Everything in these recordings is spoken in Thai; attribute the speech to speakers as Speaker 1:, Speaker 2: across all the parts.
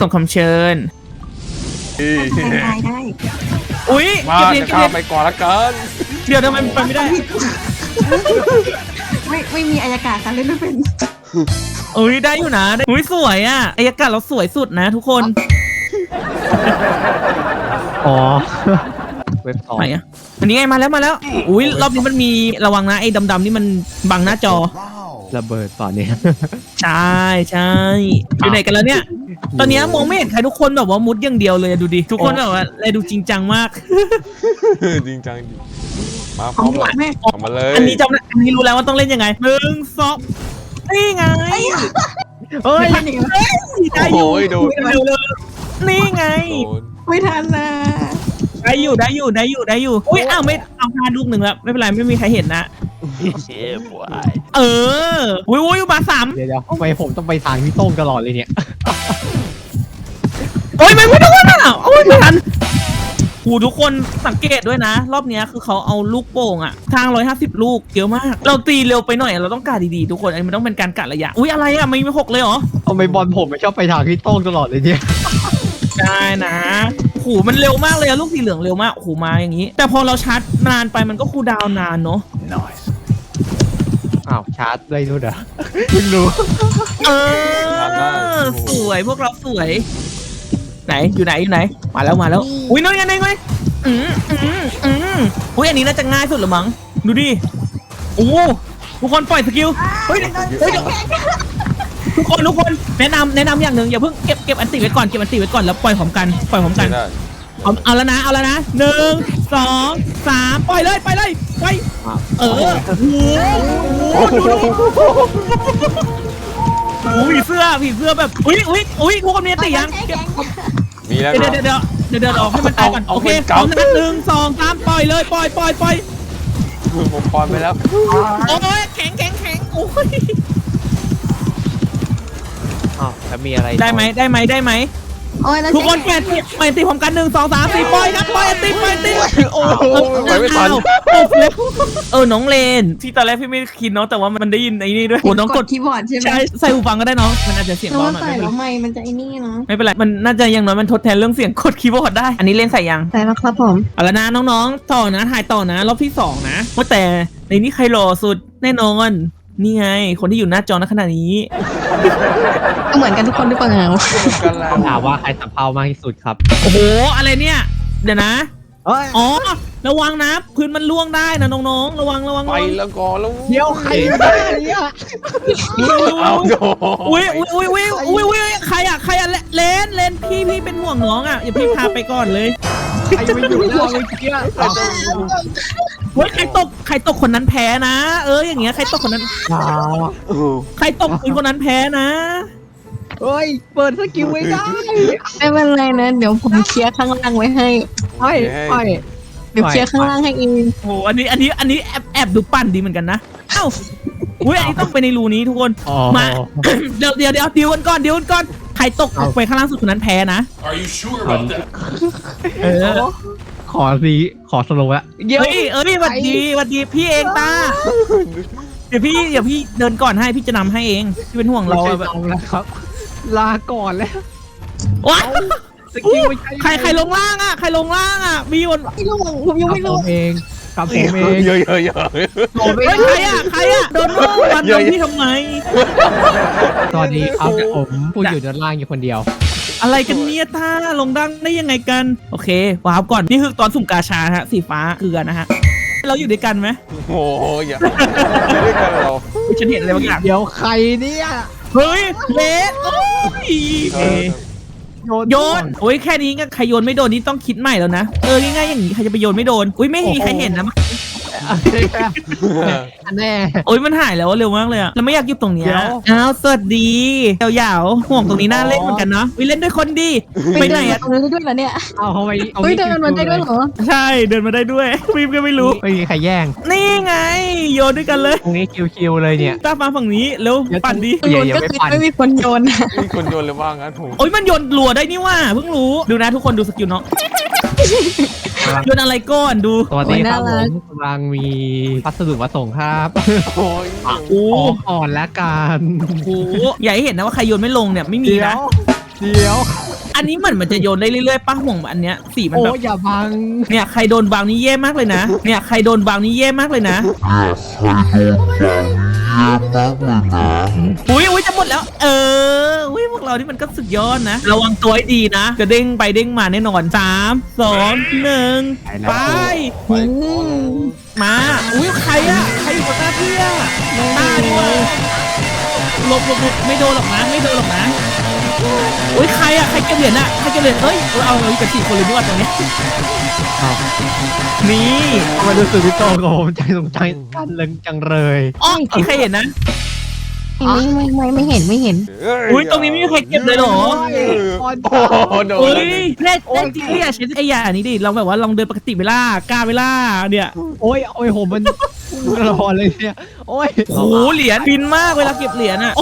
Speaker 1: ส่งคำเชิญ
Speaker 2: ทำได้ได้
Speaker 1: อุ้ย
Speaker 3: มา
Speaker 1: เก็บเหรียญ
Speaker 3: จะ
Speaker 1: เก็บ
Speaker 3: ข้า
Speaker 1: เหรียญ
Speaker 3: ไปก่อนละกัน
Speaker 1: เดี๋ยวทำไมมันไปไม่ได้
Speaker 2: ไม่ไม่มีอายการการเล่นไม่เป็น
Speaker 1: อุ้ยได้อยู่นะได้อุ้ยสวยอะอายากาศเราสวยสุดนะทุกคน
Speaker 4: อ๋อ เว็บสอง
Speaker 1: ไหนอะอันนี้ไงมาแล้วมาแล้ว อุ้ยรอบนี้มันมีระวังนะไอ้ดำๆนี่มันบังหน้าจอ
Speaker 4: ระเบิดตอนนี้
Speaker 1: ใช่ใช่อยู่ไหนกันแล้วเนี่ย ตอนนี้มองไม่เห็นใครทุกคนแบบว่ามุดอย่างเดียวเลยอะดูดิ ทุกคนแบบว่าอะไรดูจริงจังมาก
Speaker 3: จริงจังดิมาพ
Speaker 2: ข
Speaker 3: ร้
Speaker 2: อ
Speaker 3: องม
Speaker 2: หม
Speaker 3: เล
Speaker 2: ด
Speaker 3: ย
Speaker 2: แม่
Speaker 3: เอามาเลย
Speaker 1: อันนี้จำได้อันนี้รู้แล้วว่าต้องเล่นยังไงหนึ่งสองนี่ไง
Speaker 4: เฮ้ย
Speaker 2: ไม่ทันอีกแล้ว
Speaker 1: ได้อยู่
Speaker 3: โอ้ยโดน
Speaker 1: เร็วๆนี่ไง
Speaker 3: โดน
Speaker 2: ไม่ทันนะ
Speaker 1: ได้อยู่ได้อยู่ได้อยู่ได้อยู่อุ้ยอ้าวไม่เอาพลาดลูกหนึ่งแล้วไม่เป็นไรไม่มีใครเห็นนะเอออุ้ยอุ้ยมาสาม
Speaker 4: เดี๋ยวเดี๋ยวทำไมผมต้องไปทางพี่โต้งตลอดเลยเนี่ย
Speaker 1: โอ้ยไม่ไม่ต้องนะโอ้ยไม่ทันหูทุกคนสังเกตด้วยนะ รอบเนี้ยคือเขาเอาลูกโป่งอะทางร้อยห้าสิบลูกเยอะมาก เราตีเร็วไปหน่อย เราต้องกะดีๆทุกคนอันนี้มันต้องเป็นการกะระยะ อุ้ยอะไรอะไม่มีหกเลยเหรอ
Speaker 4: ทำไมบอลผมไม่ชอบไปทางพี่โต้งตลอดเลยเนี่ย
Speaker 1: ได้นะโหูมันเร็วมากเลยอะลูกสีเหลืองเร็วมากโหูมาอย่างนี้ แต่พอเราชาร์จนานไปมันก็คูลดาวน์นานเนาะ
Speaker 4: อ้าวชาร์จได้ด้วยเหรอเพิ่งรู้
Speaker 1: เออสวยพวกเราสวย ไหนอยู่ไหนอยู่ไหน มาแล้วมาแล้ว อุ้ยนั่นไงนั่นไงอืมอืมอืมอุ้ยอันนี้น่าจะง่ายสุดหรือมั้งดูดิโอ้ทุกคนปล่อยสกิลเฮ้ยเฮ้ยเดี๋ยวทุกคนทุกคนแนะนำแนะนำอย่างหนึ่งอย่าเพิ่งเก็บเก็บอันติไว้ก่อนเก็บอันติไว้ก่อนแล้วปล่อยพร้อมกันปล่อยพร้อมกัน
Speaker 3: ไม่ได้
Speaker 1: เอาเอาแล้วนะเอาแล้วนะหนึ่งสองสามปล่อยเลยไปเลยไปเออโอ้โหโอ้ โหผีเสื้อผีเสื้อแบบอุ้ยอุ้ยอุ้ยพวกคนนี้ตียังเก็บ
Speaker 3: มีแล้ว
Speaker 1: เดี๋ยวเดี๋ยวเดี๋ยวเดี๋ยวเดี๋ยวออกให้มันตายก่อน
Speaker 3: เอา
Speaker 1: โอเค
Speaker 3: เอา
Speaker 1: เอา
Speaker 3: เป็น
Speaker 1: นั
Speaker 3: เก่า
Speaker 1: บหนึ่งสองสามปล่อยเลยปล่อยปล่อยปล่อย
Speaker 3: ผมปอนไปแล้ว
Speaker 1: โอ้ยแข็งแข็งแข็งโอ้ย
Speaker 4: อ้าวแล้วมีอะไร
Speaker 1: ได้ไหมได้ไหมได้ไหม
Speaker 2: โอ้ยแล้ว
Speaker 1: ทุกคนแกะตีไปตีพร้อมกันหนึ่งสองสามสี่ปล่อยนะปล่อยตีปล่อยตี
Speaker 3: โอ้โหไปไม่ทัน
Speaker 1: อ้าวตกแล้วเออน้องเลนที่ตอนแรกพี่ไม่คิดเนาะแต่ว่ามันได้ยินไอ้นี่ด้วยโหน้อง
Speaker 2: ก
Speaker 1: ก
Speaker 2: ด
Speaker 1: ด
Speaker 2: คีย์บอร์ดใช่ไหม
Speaker 1: ใช่ใส่หูฟังก็ได้เนาะมันอาจจะเสียง
Speaker 2: แต่
Speaker 1: เบา
Speaker 2: ว่า
Speaker 1: หน่อย
Speaker 2: ใส่
Speaker 1: ไม่เป็น
Speaker 2: แล้ว
Speaker 1: ไร
Speaker 2: ไม่มันจะไอ้นี่เนาะ
Speaker 1: ไม่เป็นไรมันน่าจะอยังน้อยมันทดแทนเรื่องเสียงกดคีย์บอร์ดได้ อันนี้เล่นใส่ยัง
Speaker 2: ใส่แล้วครับผม
Speaker 1: เอาละนะน้องๆต่อนะถ่ายต่อนะรอบที่สองนะว่าแต่ในนี้ใครหล่อสุดแน่นอน นี่ไง คนที่อยู่หน้าจอณขณะนี้
Speaker 2: ก็เหมือนกันทุกคนหรือเปล่า
Speaker 3: กันแล้ว
Speaker 4: ถามว่าใครสับเพามากที่สุดครับ
Speaker 1: โอ้โห อะไรเนี่ย เดี๋ยวนะ
Speaker 4: เฮ้ย
Speaker 1: อ๋อ ระวังนะ พื้นมันล่วงได้นะน้องๆ ระวังระวัง
Speaker 3: ไประ
Speaker 1: วัง
Speaker 3: แล้วก่อนแล้ว
Speaker 4: เดี๋ยวใครได้เนี่ย
Speaker 3: เอาโด
Speaker 1: อุ้ยอุ้ยอุ้ยอุ้ยอุ้ยอุ้ยใครอะใครอะเลนเลนพี่พี่เป็นห่วงน้องอะอย่าพี่พาไปก่อนเลย
Speaker 4: ใครไม่อยู่แล้วเมื่อกี้
Speaker 1: เฮ้ยใครตกใครตกคนนั้นแพ้นะ เอออย่างเงี้ยใครตกคนนั้น
Speaker 4: อ้าว
Speaker 1: ใครตกพื้นคนนั้นแพ้นะ
Speaker 4: เฮ้ย เปิดสกิลไม่ได้
Speaker 2: ไม่เป็นไรนะ เดี๋ยวผมเคลียร์ข้างล่างไว้ให้
Speaker 4: เฮ้ยเฮ้ย
Speaker 2: เดี๋ยวเคลียร์ข้างล่างให้เอง
Speaker 1: โอ้โหอันนี้อันนี้อันนี้แอบแอบดูปั่นดีเหมือนกันนะเอ้าอุ้ยอันนี้ต้องไปในรูนี้ทุกคน
Speaker 4: อ๋อ
Speaker 1: มาเดี๋ยวเดี๋ยวเดี๋ยวดิวกันก่อนดิวกันก่อนใครตกออกไปข้างล่างสุดคนนั้นแพ้นะ
Speaker 5: Are you sure about that?
Speaker 1: เออ
Speaker 4: ขอสีขอสโลว์ละเดี๋ยว
Speaker 1: เฮ้ยเอ้ยหวัดดีหวัดดีพี่เองตาเดี๋ยวพี่เดี๋ยวพี่เดินก่อนให้พี่จะนำให้เองพี่เป็นห่วง
Speaker 4: เรา
Speaker 1: เราแบบ
Speaker 4: เอาแล้วครับ ลาก่อนแล้ว
Speaker 1: ว้า
Speaker 4: สกิลไม่ใช่
Speaker 1: ใครใครลงล่างอะใครลงล่างอะมีคน
Speaker 2: ไม่รู้ผมยังไม่
Speaker 4: ผ
Speaker 2: รู้
Speaker 4: มเองกับผมเอง
Speaker 3: เยอะเยอะเยอะ
Speaker 1: เฮ้ยใครอะใครอะโดนลูกวันโดนพี่ทำไม
Speaker 4: สวัสดีครับผมผู้อยู่ด้านล่างอยู่คนเดียว
Speaker 1: อะไรกันเนี่ยท่าลงดังได้ยังไงกัน โอเควาร์ปก่อน นี่คือตอนสุ่มกาชาฮะสีฟ้าเกลือนะฮะ เราอยู่ด้วยกันไหม
Speaker 3: โอ้โหอย่าอยู่ด้วยกันเรา
Speaker 1: อุ๊ยฉันเห็นอะไรบางอย่าง
Speaker 4: เดี๋ยวใครเนี่ย
Speaker 1: เฮ้ยเลสโอ้ย
Speaker 3: เออ
Speaker 1: โยนโอ้ยแค่นี้ก็ใครโยนไม่โดนนี่ต้องคิดใหม่แล้วนะเออง่ายๆอย่างนี้ใครจะไปโยนไม่โดนอุ้ยไม่มีใครเห็นนะ
Speaker 4: อัน แน่
Speaker 1: โอ้ยมันหายแล้วเร็วมากเลยอะเราไม่อยากอยู่ตรงเนี้ย
Speaker 4: เดี๋ยว
Speaker 1: อ้าวสวัสดียาวๆห่วงตรงนี้น่าเล่นเหมือนกันเนาะวิเล่นด้วยคนดีไปไหนอะ
Speaker 2: ตรงนี้ได้ด้วยเหรอเนี่ย
Speaker 4: เอาทำไมเอา
Speaker 2: เฮ้ยเดินมันได้ด้วยเหรอ
Speaker 1: ใช่เดินมาได้ด้วยฟิล์มก็ไม่รู้
Speaker 4: ไม่มีใครแย่ง
Speaker 1: นี่ไง โยนด้วยกันเลย
Speaker 4: ตรงนี้คิวๆเลยเนี่ย
Speaker 1: ตามมาฝั่งนี้เร็ว
Speaker 4: เดี๋ยว
Speaker 1: ปั่นดี
Speaker 4: อย่าอย่า
Speaker 2: ก็
Speaker 4: ไป
Speaker 2: คือ
Speaker 4: ปั่น
Speaker 2: ไม่มีคนโยนนะ
Speaker 3: มีคนโยนเลยว่างั้นผม
Speaker 1: โอ้ยมันโยนรัวได้นี่ว่าเพิ่งรู้ดูนะทุกคนดูสกิลน้อง โยนอะไรก่อนดู
Speaker 4: สวัสดีครับผมกำลังมีพัสดุมาส่งครับ
Speaker 3: โอ้ย
Speaker 1: โอ้
Speaker 4: ขอก่อนละกัน
Speaker 1: โหอย่าให้เห็นนะว่าใครโยนไม่ลงเนี่ยไม่มี
Speaker 4: เดี๋ย
Speaker 1: นะ
Speaker 4: วเดี๋ยว
Speaker 1: อันนี้เหมือนมันจะโยนได้เรื่อยๆป้าห่วงอันเนี้ยสีมัน
Speaker 4: โอ้
Speaker 1: แบบ
Speaker 4: อย่าบัง
Speaker 1: เนี่ยใครโดนวางนี่แย่มากเลยนะ เนี่ยใครโดนวางนี่แย่มากเลยนะ อุ้ยอุ้ยจะหมดแล้ว เอออุ้ยพวกเรานี่มันก็สุดยอดนะ ระวังตัวให้ดีนะ จะเด้งไปเด้งมาแน่นอนสามสองหนึ่งไป
Speaker 3: ไปก่อน
Speaker 1: มา อุ้ยใครอะใครอยู่กับตาพี่อะตาดีกว่าหลบหลบหลบไม่โดนหรอกนะไม่โดนหรอกนะอุ้ยใครอะใครเก็บเหรียญอะใครเก็บเหรียญเฮ้ยเอาเอาเอากับสี่คนเลยด้วยตรงนี้ นี่
Speaker 4: ทำไมาดูสึกพี่โตกับผมใจสงใจกันเลยจังเลย
Speaker 1: อ๋อมีใครเห็นนะ
Speaker 2: ไม่ไม่ไม่ไม่เห็นไม่เห็น
Speaker 1: อุ้ยตรงนี้ไม่มีใครเก็บเลยเหรอ
Speaker 3: โอ้โหโดน
Speaker 1: เฮ้
Speaker 3: แล้ว
Speaker 1: ย
Speaker 3: นี่
Speaker 1: แน่แน่จริงเนี่ยใช้ไอ้ยาอันนี้ดิลองแบบว่าลองเดินปกติเวลากล้าเวลาเนี่ย
Speaker 4: โอ้ยโอ้ยผมมันละครเลยเนี่ยโอ้ย
Speaker 1: โอ้โหเหรียญฟินมากเวลาเก็บเหรียญอะ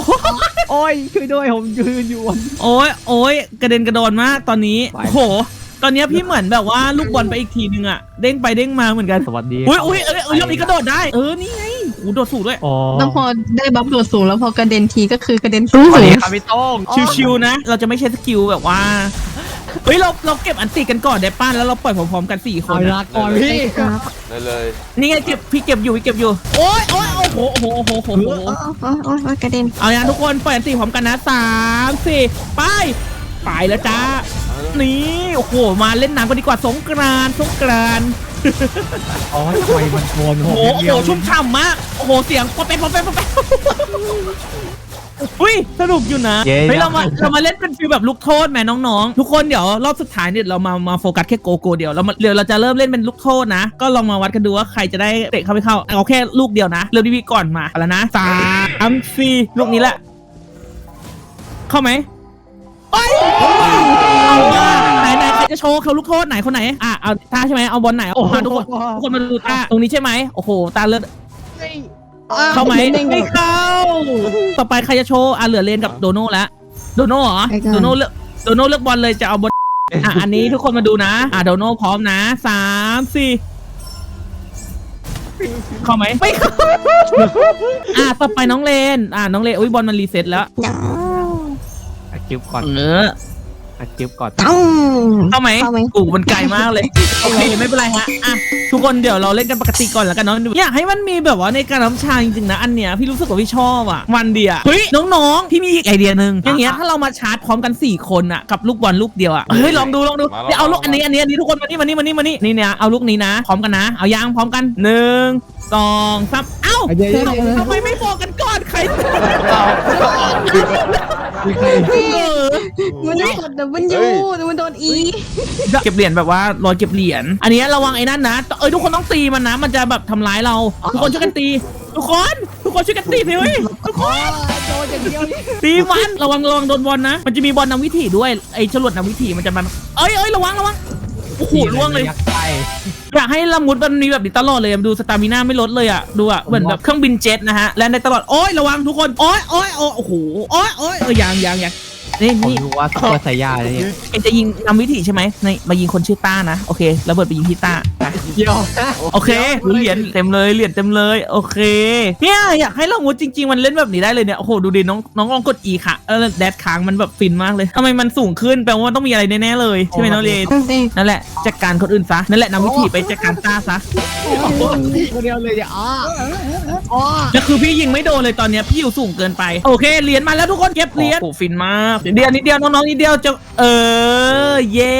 Speaker 4: โอ้ยช่วยด้วยผมยืนอยู่บน
Speaker 1: โอ้ยโอ้ยกระเด็นกระโดนมากตอนนี้
Speaker 4: ไป
Speaker 1: โอ้โห ตอนเนี้ยพี่เหมือนแบบว่าลูกบอลไปอีกทีนึงอะเด้งไปเด้งมาเหมือนกัน
Speaker 4: สวัสดี
Speaker 1: อุ้ยอุ้ยเอ้ยเอ้ยรอบนี้กระโดดได้ เออนี่ไงโอ้โหโดดสูงด้วย
Speaker 4: อ๋อ
Speaker 2: แล้วพอได้บัฟโดดสูงแล้วพอกระเด็นทีก็คือกระเด็นสูง
Speaker 4: สวัสดีครับพี่โต้ง
Speaker 1: ชิวๆนะ เราจะไม่ใช้สกิลแบบว่าเฮ้ยเราเราเก็บอันติกันก่อนได้ป้านแล้วเราปล่อยพร้อมๆกันสี่ค
Speaker 4: เอา
Speaker 1: น
Speaker 4: ลา
Speaker 1: อะ
Speaker 4: ก่อนพี่
Speaker 2: ครับ
Speaker 3: ได้เลย
Speaker 1: นี่ไงเก็บพี่เก็บอยู่พี่เก็บอยู่โอ้ยโอ้ยโอ้โหโอ้โหโอ้โหโอ้โห
Speaker 2: โอ้โอ้โอ้โอ้กระเด็น
Speaker 1: เอาอย่างทุกคนปล่อยอันตีพร้อมกันนะสามสี่ไป ไปแล้วจ้า นี่โอ้โหมาเล่นน้ำกันดีกว่าสงกรานต์สงกรานต์
Speaker 4: โอ้ยทำไมมันโดนผ
Speaker 1: โอ้
Speaker 4: ม
Speaker 1: โหโอ้
Speaker 4: เดี
Speaker 1: โห
Speaker 4: ยว
Speaker 1: ชุ่มฉ่ำมากโอ้โหเสียงปอเป๊ะปอเป๊ะปอเป๊ะอุ้ยสนุกอยู่นะเฮ้ยเรามาเรามาเล่นเป็นฟิลแบบลูกโทษแหมน้องๆ ทุกคนเดี๋ยวรอบสุดท้ายเนี่ยเรามามาโฟกัสแค่โกโก้เดียวเรามาเดี๋ยวเราจะเริ่มเล่นเป็นลูกโทษนะ ก็ลองมาวัดกันดูว่าใครจะได้เตะเข้าไม่เข้าเอาแค่ลูกเดียวนะ เริ่มที่พี่ก่อนมาเอาแล้วนะสามสี่ลูกนี้แหละเข้าไหม เอ้ยเอาว่าไหนไหนใครจะโชว์เขาลูกโทษไหนคนไหนอะเอาตาใช่ไหมเอาบอลไหนเอามาทุกคนทุกคนมาดูตาตรงนี้ใช่ไหมโอ้โหตาเลือดเข้าไหมไม่เข้า ต่อไปใครจะโชว์อะเหลือเลนกับโดโน่แล้วโดโน่เหรอโดโน่เลือกโดโน่เลือกบอลเลยจะเอาบอลอะอันนี้ทุกคนมาดูนะ อะโดโน่พร้อมนะสามสี่เข้าไหมไม่เข้าอะต่อไปน้องเลน อะน้องเลนอุ้ยบอลมันรีเซ็ตแล้ว
Speaker 2: น้อง
Speaker 4: อัด จิ๊บก่อน
Speaker 1: เออ
Speaker 4: อัดจิ๊บก่อน
Speaker 2: ต้อง
Speaker 1: เข้าไหม
Speaker 2: เข้าไหม
Speaker 1: กูมันไกลมากเลยโอเคไม่เป็นไรฮะอะทุกคนเดี๋ยวเราเล่นกันปกติก่อนแล้วกันเนาะอยากให้มันมีแบบว่าในการน้ำชาจริงๆนะอันเนี้ยพี่รู้สึกว่าพี่ชอบอะวันเดียวเฮ้ยน้องๆพี่มีอีกไอเดียหนึ่งอย่างเงี้ยถ้าเรามาชาร์จพร้อมกัน4คนอะกับลูกบอลลูกเดียวอะเฮ้ยลองดูลองดูเดี๋ยวเอาลูกอันนี้อันนี้อันนี้ทุกคนมานี่มานี่มานี่มานี่นี่เนี่ยเอาลูกนี้นะ พร้อมกันนะ เอายางพร้อมกันหนึ่งสองสามเอ้า
Speaker 4: เดี๋ยวเดี๋ยวเดี๋ยว
Speaker 1: ทำไมไม่บอ กกันก่อนใคร
Speaker 4: มีใคร
Speaker 1: เออ
Speaker 2: มันโดนดับเบิลยูมันโดนอี
Speaker 1: เก็บเหรียญแบบว่ารอยเก็บเหรียญ อันนี้ระวังไอ้นั่นนะ เอ้ยทุกคนต้องตีมันนะ มันจะแบบทำร้ายเรา ทุกคนช่วยกันตี ทุกคน ทุกคนช่วยกันตีสิเว้ยทุกคน
Speaker 4: โดนอย่างเดียว
Speaker 1: ตีมันระวังระวังโดนบอลนะ มันจะมีบอลนำวิถีด้วย ไอ้ฉลวดนำวิถีมันจะมัน เอ้ยเอ้ยระวังระวัง โอ้โหล่วงเลย อยากให้ละมุดมันมีแบบนี้ตลอดเลยดูสตามิน่าไม่ลดเลยอะดูอะเหมือนแบบเครื่องบินเจ็ตนะฮะแลนได้ตลอดโอ้ยระวังทุกคนโอ้ยโอ้ยโอ้ยโอ้โหโอ้ยโอ้ยเออยังยังยัง นี่
Speaker 4: ผม
Speaker 1: นี่
Speaker 4: รู้ว่าซุปเปอร์ไซย่าเลยเนี่ย
Speaker 1: เอ็งจะยิงนำวิถีใช่ไหมในมายิงคนชื่อต้านะ โอเคระเบิดไปยิงที่ต้าไป
Speaker 4: เดี๋ยวนะ
Speaker 1: โอเคเหรียญเต็มเลยเหรียญเต็มเลย โอเค เนี่ยอยากให้ละมุดจริง ๆ มันเล่นแบบนี้ได้เลยเนี่ย โอ้โห ดูดิน้องน้องลองกด E ค่ะเออแดดค้างมันแบบฟินมากเลยทำไมมันสูงขึ้นแปลว่ามันต้องมีอะไรแน่ๆเลย ใช่ไหมน้องเลนนั่นแหละจัดการคนอื่นซะนั่นแหละนำวิธีไปจัดการต้าซะ
Speaker 4: คนเดียวเลยเนี่ยอ๋อ อ๋อ
Speaker 1: แล้วคือพี่ยิงไม่โดนเลยตอนเนี้ยพี่อยู่สูงเกินไป โอเคเหรียญมาแล้วทุกคนเก็บเหรียญโอ้โหฟินมากเดี๋ยวนิดเดียวน้องๆนิดเดียวจะเออเย้